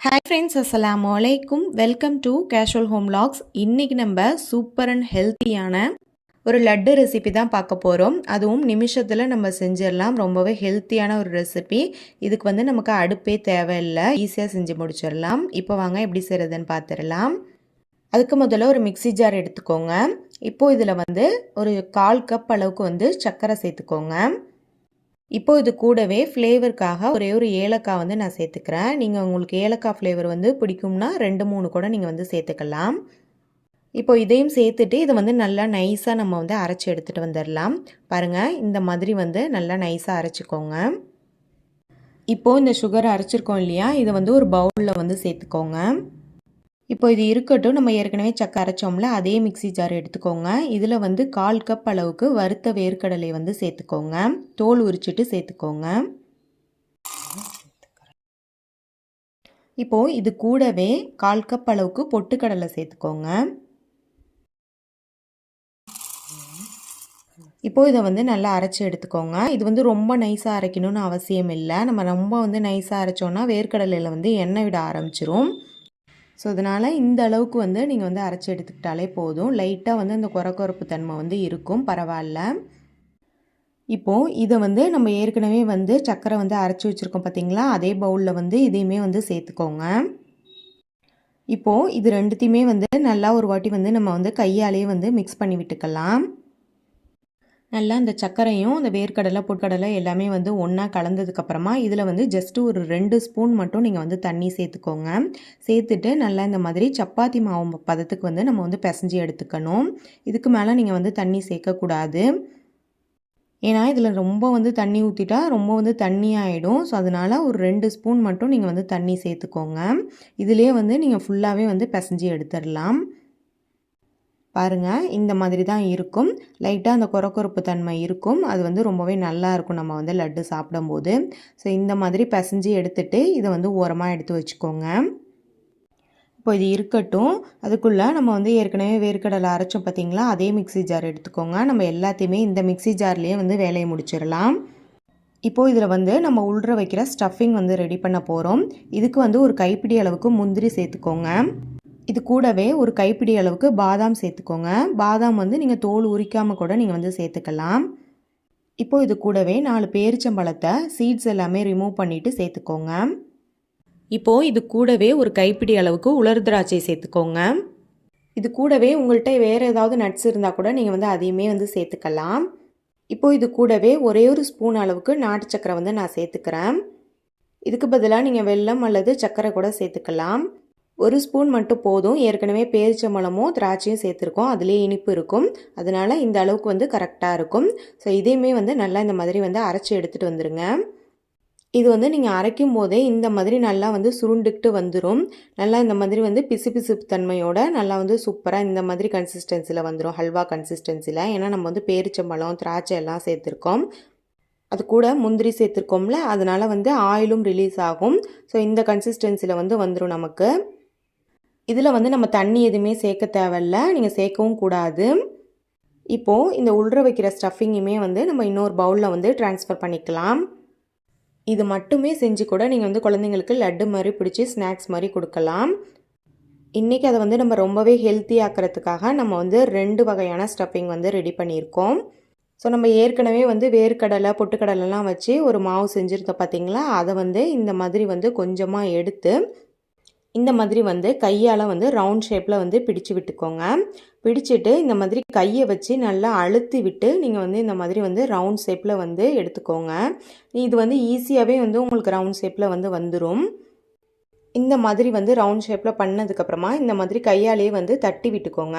Hi friends அஸ்லாம் வலைக்கும் welcome to casual home vlogs இன்றைக்கி நம்ம சூப்பர் அண்ட் ஹெல்த்தியான ஒரு லட்டு ரெசிபி தான் பார்க்க போகிறோம் அதுவும் நிமிஷத்தில் நம்ம செஞ்சிடலாம். ரொம்பவே ஹெல்த்தியான ஒரு ரெசிபி இதுக்கு வந்து நமக்கு அடுப்பே தேவையில்லை. ஈஸியாக செஞ்சு முடிச்சிடலாம். இப்போ வாங்க எப்படி செய்கிறதுன்னு பார்த்துடலாம். அதுக்கு முதல்ல ஒரு மிக்ஸி ஜார் எடுத்துக்கோங்க. இப்போது இதில் வந்து ஒரு கால் கப் அளவுக்கு வந்து சர்க்கரை சேர்த்துக்கோங்க. இப்போ இது கூடவே ஃப்ளேவருக்காக ஒரே ஒரு ஏலக்காய் வந்து நான் சேர்த்துக்கிறேன். நீங்கள் உங்களுக்கு ஏலக்காய் ஃப்ளேவர் வந்து பிடிக்கும்னா ரெண்டு மூணு கூட நீங்கள் வந்து சேர்த்துக்கலாம். இப்போ இதையும் சேர்த்துட்டு இதை வந்து நல்லா நைஸாக நம்ம வந்து அரைச்சி எடுத்துகிட்டு வந்துடலாம். பாருங்கள் இந்த மாதிரி வந்து நல்லா நைஸாக அரைச்சிக்கோங்க. இப்போது இந்த சுகர் அரைச்சிருக்கோம் இல்லையா? இதை வந்து ஒரு பவுலில் வந்து சேர்த்துக்கோங்க. இப்போ இது இருக்கட்டும் நம்ம ஏற்கனவே சக்கை அரைச்சோம்ல அதே மிக்சி ஜார் எடுத்துக்கோங்க. இதில் வந்து கால் கப் அளவுக்கு வறுத்த வேர்க்கடலை வந்து சேர்த்துக்கோங்க. தோல் உரிச்சிட்டு சேர்த்துக்கோங்க. இப்போது இது கூடவே கால் கப் அளவுக்கு பொட்டுக்கடலை சேர்த்துக்கோங்க. இப்போது இதை வந்து நல்லா அரைச்சி எடுத்துக்கோங்க. இது வந்து ரொம்ப நைஸாக அரைக்கணும்னு அவசியம் இல்லை. நம்ம ரொம்ப வந்து நைஸாக அரைச்சோன்னா வேர்க்கடலையில் வந்து எண்ணெய் விட ஆரம்பிச்சிரும். ஸோ அதனால் இந்த அளவுக்கு வந்து நீங்கள் வந்து அரைச்சி எடுத்துக்கிட்டாலே போதும். லைட்டாக வந்து அந்த குறக்குறப்பு தன்மை வந்து இருக்கும். பரவாயில்ல. இப்போது இதை வந்து நம்ம ஏற்கனவே வந்து சர்க்கரை வந்து அரைச்சி வச்சுருக்கோம் பார்த்திங்களா அதே பவுலில் வந்து இதையுமே வந்து சேர்த்துக்கோங்க. இப்போது இது ரெண்டுத்தையுமே வந்து நல்லா ஒரு வாட்டி வந்து நம்ம வந்து கையாலேயே வந்து மிக்ஸ் பண்ணி விட்டுக்கலாம். நல்லா இந்த சர்க்கரையும் இந்த வேர்க்கடலை பொற்கடலை எல்லாமே வந்து ஒன்றா கலந்ததுக்கப்புறமா இதில் வந்து ஜஸ்ட்டு ஒரு ரெண்டு ஸ்பூன் மட்டும் நீங்கள் வந்து தண்ணி சேர்த்துக்கோங்க. சேர்த்துட்டு நல்லா இந்த மாதிரி சப்பாத்தி மாவு பதத்துக்கு வந்து நம்ம வந்து பிசைஞ்சு எடுத்துக்கணும். இதுக்கு மேலே நீங்கள் வந்து தண்ணி சேர்க்கக்கூடாது. ஏன்னா இதில் ரொம்ப வந்து தண்ணி ஊற்றிட்டா ரொம்ப வந்து தண்ணி ஆகிடும் ஸோ அதனால் ஒரு ரெண்டு ஸ்பூன் மட்டும் நீங்கள் வந்து தண்ணி சேர்த்துக்கோங்க. இதிலே வந்து நீங்கள் ஃபுல்லாகவே வந்து பிசைஞ்சு எடுத்துடலாம். பாருங்கள் இந்த மாதிரி தான் இருக்கும். லைட்டாக அந்த குறக்குறுப்பு தன்மை இருக்கும். அது வந்து ரொம்பவே நல்லா இருக்கும் நம்ம வந்து லட்டு சாப்பிடும்போது. ஸோ இந்த மாதிரி பசைஞ்சு எடுத்துகிட்டு இதை வந்து ஓரமாக எடுத்து வச்சுக்கோங்க. இப்போ இது இருக்கட்டும். அதுக்குள்ளே நம்ம வந்து ஏற்கனவே வேர்க்கடலை அரைச்சோம் பார்த்திங்களா? அதே மிக்சி ஜார் எடுத்துக்கோங்க. நம்ம எல்லாத்தையுமே இந்த மிக்சி ஜார்லேயே வந்து வேலையை முடிச்சிடலாம். இப்போது இதில் வந்து நம்ம உள்ற வைக்கிற ஸ்டஃபிங் வந்து ரெடி பண்ண போகிறோம் இதுக்கு வந்து ஒரு கைப்பிடி அளவுக்கு முந்திரி சேர்த்துக்கோங்க. இது கூடவே ஒரு கைப்பிடி அளவுக்கு பாதாம் சேர்த்துக்கோங்க. பாதாம் வந்து நீங்கள் தோல் உரிக்காமல் கூட நீங்கள் வந்து சேர்த்துக்கலாம். இப்போ இது கூடவே நாலு பேரிச்சம்பழத்தை சீட்ஸ் எல்லாமே ரிமூவ் பண்ணிவிட்டு சேர்த்துக்கோங்க. இப்போது இது கூடவே ஒரு கைப்பிடி அளவுக்கு உலர் திராட்சை சேர்த்துக்கோங்க. இது கூடவே உங்கள்கிட்ட வேறு ஏதாவது நட்ஸ் இருந்தால் கூட நீங்கள் வந்து அதையுமே வந்து சேர்த்துக்கலாம். இப்போது இது கூடவே ஒரே ஒரு ஸ்பூன் அளவுக்கு நாட்டு சக்கரை வந்து நான் சேர்த்துக்கிறேன். இதுக்கு பதிலாக நீங்கள் வெல்லம் அல்லது சக்கரை கூட சேர்த்துக்கலாம். ஒரு ஸ்பூன் மட்டும் போதும். ஏற்கனவே பேரிச்சம்பழமும் திராட்சையும் சேர்த்துருக்கோம். அதிலே இனிப்பு இருக்கும். அதனால் இந்த அளவுக்கு வந்து கரெக்டாக இருக்கும். ஸோ இதையுமே வந்து நல்லா இந்த மாதிரி வந்து அரைச்சி எடுத்துகிட்டு வந்துடுங்க இது வந்து நீங்கள் அரைக்கும் போதே இந்த மாதிரி நல்லா வந்து சுருண்டுக்கிட்டு வந்துடும் நல்லா இந்த மாதிரி வந்து பிசு பிசு தன்மையோட நல்லா வந்து சூப்பராக இந்த மாதிரி கன்சிஸ்டன்சியில் வந்துடும் ஹல்வா கன்சிஸ்டன்சியில் ஏன்னா நம்ம வந்து பேரிச்சம்பழம் திராட்சை எல்லாம் சேர்த்துருக்கோம். அது கூட முந்திரி சேர்த்துருக்கோம்ல. அதனால் வந்து ஆயிலும் ரிலீஸ் ஆகும். ஸோ இந்த கன்சிஸ்டன்சியில் வந்து வந்துடும் நமக்கு. இதில் வந்து நம்ம தண்ணி எதுவுமே சேர்க்க தேவையில்ல. நீங்கள் சேர்க்கவும் கூடாது. இப்போது இந்த உள்ற வைக்கிற ஸ்டஃபிங்குமே வந்து நம்ம இன்னொரு பவுலில் வந்து ட்ரான்ஸ்ஃபர் பண்ணிக்கலாம். இது மட்டுமே செஞ்சு கூட நீங்கள் வந்து குழந்தைங்களுக்கு லட்டு மாதிரி பிடிச்சி ஸ்நாக்ஸ் மாதிரி கொடுக்கலாம். இன்றைக்கி அதை வந்து நம்ம ரொம்பவே ஹெல்த்தி ஆக்கிறதுக்காக நம்ம வந்து ரெண்டு வகையான ஸ்டஃபிங் வந்து ரெடி பண்ணியிருக்கோம். ஸோ நம்ம ஏற்கனவே வந்து வேர்க்கடலை பொட்டுக்கடலைலாம் வச்சு ஒரு மாவு செஞ்சுருந்தோம் பார்த்திங்களா அதை வந்து இந்த மாதிரி வந்து கொஞ்சமாக எடுத்து இந்த மாதிரி வந்து கையால் வந்து ரவுண்ட் ஷேப்பில் வந்து பிடிச்சு விட்டுக்கோங்க. பிடிச்சிட்டு இந்த மாதிரி கையை வச்சு நல்லா அழுத்தி விட்டு நீங்கள் வந்து இந்த மாதிரி வந்து ரவுண்ட் ஷேப்பில் வந்து எடுத்துக்கோங்க. இது வந்து ஈஸியாகவே வந்து உங்களுக்கு ரவுண்ட் ஷேப்பில் வந்து வந்துடும் இந்த மாதிரி வந்து ரவுண்ட் ஷேப்பில் பண்ணதுக்கப்புறமா இந்த மாதிரி கையாலேயே வந்து தட்டி விட்டுக்கோங்க.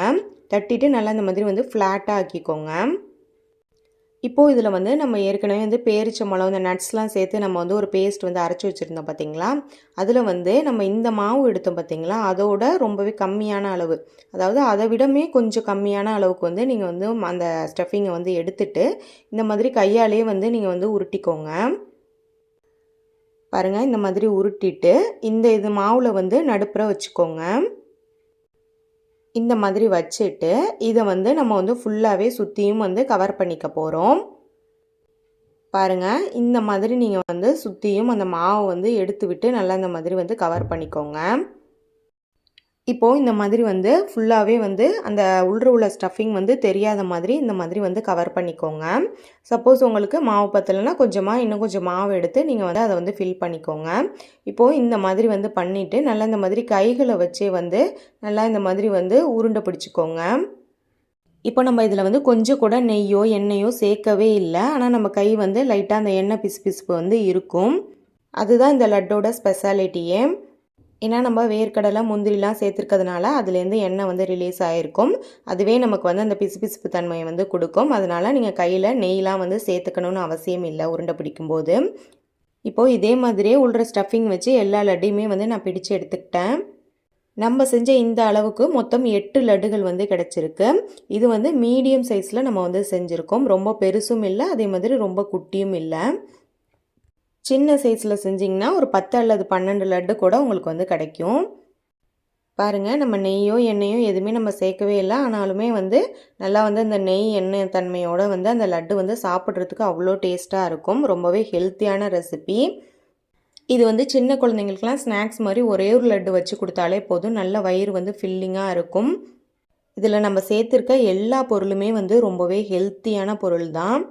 தட்டிட்டு நல்லா இந்த மாதிரி வந்து ஃப்ளாட்டாக ஆக்கிக்கோங்க. இப்போது இதில் வந்து நம்ம ஏற்கனவே வந்து பேரிச்சம்பழம் இந்த நட்ஸ்லாம் சேர்த்து நம்ம வந்து ஒரு பேஸ்ட் வந்து அரைச்சி வச்சுருந்தோம் பார்த்திங்களா அதில் வந்து நம்ம இந்த மாவு எடுத்தோம் பார்த்திங்களா அதோட ரொம்பவே கம்மியான அளவு. அதாவது அதை விடமே கொஞ்சம் கம்மியான அளவுக்கு வந்து நீங்கள் வந்து அந்த ஸ்டஃபிங்கை வந்து எடுத்துட்டு இந்த மாதிரி கையாலே வந்து நீங்கள் வந்து உருட்டிக்கோங்க. பாருங்கள் இந்த மாதிரி உருட்டிட்டு இந்த இது மாவில் வந்து நடுப்புற வச்சுக்கோங்க. இந்த மாதிரி வச்சுட்டு இதை வந்து நம்ம வந்து ஃபுல்லாகவே சுற்றியும் வந்து கவர் பண்ணிக்க போகிறோம் பாருங்கள் இந்த மாதிரி நீங்கள் வந்து சுற்றியும் அந்த மாவை வந்து எடுத்து விட்டு நல்லா இந்த மாதிரி வந்து கவர் பண்ணிக்கோங்க. இப்போது இந்த மாதிரி வந்து ஃபுல்லாகவே வந்து அந்த உள்ள உள்ள ஸ்டஃபிங் வந்து தெரியாத மாதிரி இந்த மாதிரி வந்து கவர் பண்ணிக்கோங்க. சப்போஸ் உங்களுக்கு மாவு பத்தலைன்னா கொஞ்சமாக இன்னும் கொஞ்சம் மாவு எடுத்து நீங்கள் வந்து அதை வந்து ஃபில் பண்ணிக்கோங்க. இப்போது இந்த மாதிரி வந்து பண்ணிவிட்டு நல்லா இந்த மாதிரி கைகளை வச்சே வந்து நல்லா இந்த மாதிரி வந்து உருண்டை பிடிச்சிக்கோங்க. இப்போ நம்ம இதில் வந்து கொஞ்சம் கூட நெய்யோ எண்ணெயோ சேர்க்கவே இல்லை. ஆனால் நம்ம கை வந்து லைட்டாக அந்த எண்ணெய் பிசு பிசுப்பு வந்து இருக்கும். அதுதான் இந்த லட்டோட ஸ்பெஷாலிட்டியே ஏன்னா நம்ம வேர்க்கடலை முந்திரிலாம் சேர்த்துருக்கிறதுனால அதுலேருந்து எண்ணெய் வந்து ரிலீஸ் ஆகிருக்கும் அதுவே நமக்கு வந்து அந்த பிசுபிசுப்பு தன்மையை வந்து கொடுக்கும். அதனால் நீங்கள் கையில் நெய்லாம் வந்து சேர்த்துக்கணும்னு அவசியம் இல்லை உருண்டை பிடிக்கும்போது. இப்போது இதே மாதிரியே உள்ள ஸ்டஃபிங் வச்சு எல்லா லட்டையுமே வந்து நான் பிடிச்சு எடுத்துக்கிட்டேன். நம்ம செஞ்ச இந்த அளவுக்கு மொத்தம் எட்டு லட்டுகள் வந்து கிடச்சிருக்கு. இது வந்து மீடியம் சைஸில் நம்ம வந்து செஞ்சுருக்கோம். ரொம்ப பெருசும் இல்லை அதே மாதிரி ரொம்ப குட்டியும் இல்லை. சின்ன சைஸில் செஞ்சிங்கன்னா ஒரு பத்து அல்லது பன்னெண்டு லட்டு கூட உங்களுக்கு வந்து கிடைக்கும். பாருங்கள் நம்ம நெய்யோ எண்ணெயோ எதுவுமே நம்ம சேர்க்கவே இல்லை. ஆனாலுமே வந்து நல்லா வந்து அந்த நெய் எண்ணெய் தன்மையோடு வந்து அந்த லட்டு வந்து சாப்பிட்றதுக்கு அவ்வளோ டேஸ்ட்டாக இருக்கும். ரொம்பவே ஹெல்த்தியான ரெசிபி இது வந்து சின்ன குழந்தைங்களுக்குலாம் ஸ்நாக்ஸ் மாதிரி ஒரே ஒரு லட்டு வச்சு கொடுத்தாலே போதும். நல்ல வயிறு வந்து ஃபில்லிங்காக இருக்கும். இதில் நம்ம சேர்த்துருக்க எல்லா பொருளுமே வந்து ரொம்பவே ஹெல்த்தியான பொருள் தான்.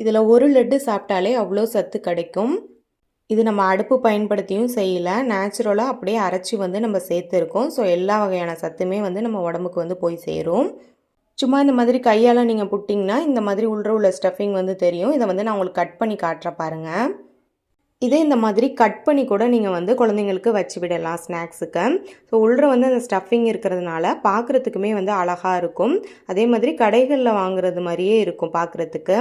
இதில் ஒரு லட்டு சாப்பிட்டாலே அவ்வளோ சத்து கிடைக்கும். இது நம்ம அடுப்பு பயன்படுத்தியும் செய்யலை. நேச்சுரலாக அப்படியே அரைச்சி வந்து நம்ம சேர்த்துருக்கோம். ஸோ எல்லா வகையான சத்துமே வந்து நம்ம உடம்புக்கு வந்து போய் சேரும். சும்மா இந்த மாதிரி கையால் நீங்கள் புட்டிங்கன்னா இந்த மாதிரி உள்ள உள்ள ஸ்டஃபிங் வந்து தெரியும். இதை வந்து நான் உங்களுக்கு கட் பண்ணி காட்டுற பாருங்கள் இதே இந்த மாதிரி கட் பண்ணி கூட நீங்கள் வந்து குழந்தைங்களுக்கு வச்சு விடலாம் ஸ்நாக்ஸுக்கு. ஸோ உள்ளே வந்து அந்த ஸ்டஃபிங் இருக்கிறதுனால பார்க்குறதுக்குமே வந்து அழகாக இருக்கும். அதே மாதிரி கடைகளில் வாங்குறது மாதிரியே இருக்கும் பார்க்குறதுக்கு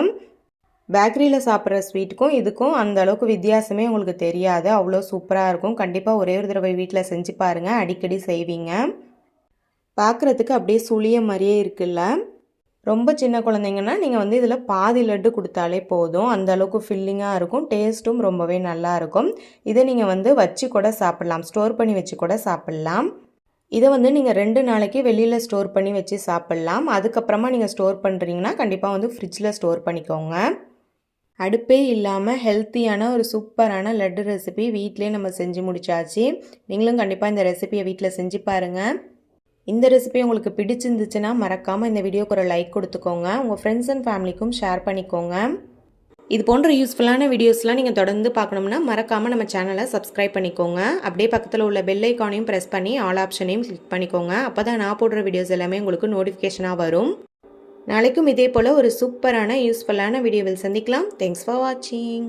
பேக்கரியில் சாப்பிட்ற ஸ்வீட்டுக்கும் இதுக்கும் அந்த அளவுக்கு வித்தியாசமே உங்களுக்கு தெரியாது. அவ்வளோ சூப்பராக இருக்கும். கண்டிப்பாக ஒரே ஒரு தடவை வீட்டில் செஞ்சு பாருங்கள் அடிக்கடி செய்வீங்க. பார்க்குறதுக்கு அப்படியே சுளிய மாதிரியே இருக்குல்ல. ரொம்ப சின்ன குழந்தைங்கன்னா நீங்கள் வந்து இதில் பாதி லட்டு கொடுத்தாலே போதும். அந்த அளவுக்கு ஃபில்லிங்காக இருக்கும். டேஸ்ட்டும் ரொம்பவே நல்லாயிருக்கும் இதை நீங்கள் வந்து வச்சு கூட சாப்பிட்லாம். ஸ்டோர் பண்ணி வச்சு கூட சாப்பிட்லாம். இதை வந்து நீங்கள் ரெண்டு நாளைக்கு வெளியில் ஸ்டோர் பண்ணி வச்சு சாப்பிட்லாம். அதுக்கப்புறமா நீங்கள் ஸ்டோர் பண்ணுறீங்கன்னா கண்டிப்பாக வந்து ஃப்ரிட்ஜில் ஸ்டோர் பண்ணிக்கோங்க. அடுப்பே இல்லாமல் ஹெல்த்தியான ஒரு சூப்பரான லட்டு ரெசிபி வீட்டிலே நம்ம செஞ்சு முடிச்சாச்சு. நீங்களும் கண்டிப்பாக இந்த ரெசிபியை வீட்டில் செஞ்சு பாருங்கள் இந்த ரெசிபி உங்களுக்கு பிடிச்சிருந்துச்சுன்னா மறக்காமல் இந்த வீடியோக்கு ஒரு லைக் கொடுத்துக்கோங்க. உங்கள் ஃப்ரெண்ட்ஸ் அண்ட் ஃபேமிலிக்கும் ஷேர் பண்ணிக்கோங்க. இது போன்ற யூஸ்ஃபுல்லான வீடியோஸ்லாம் நீங்கள் தொடர்ந்து பார்க்கணும்னா மறக்காமல் நம்ம சேனலை சப்ஸ்கிரைப் பண்ணிக்கோங்க. அப்படியே பக்கத்தில் உள்ள பெல் ஐக்கானையும் ப்ரெஸ் பண்ணி ஆல் ஆப்ஷனையும் கிளிக் பண்ணிக்கோங்க. அப்போ தான் நான் போடுற வீடியோஸ் எல்லாமே உங்களுக்கு நோட்டிஃபிகேஷனாக வரும். நாளைக்கும் இதே போல் ஒரு சூப்பரான யூஸ்ஃபுல்லான வீடியோவில் சந்திக்கலாம். தேங்க்ஸ் ஃபார் வாட்சிங்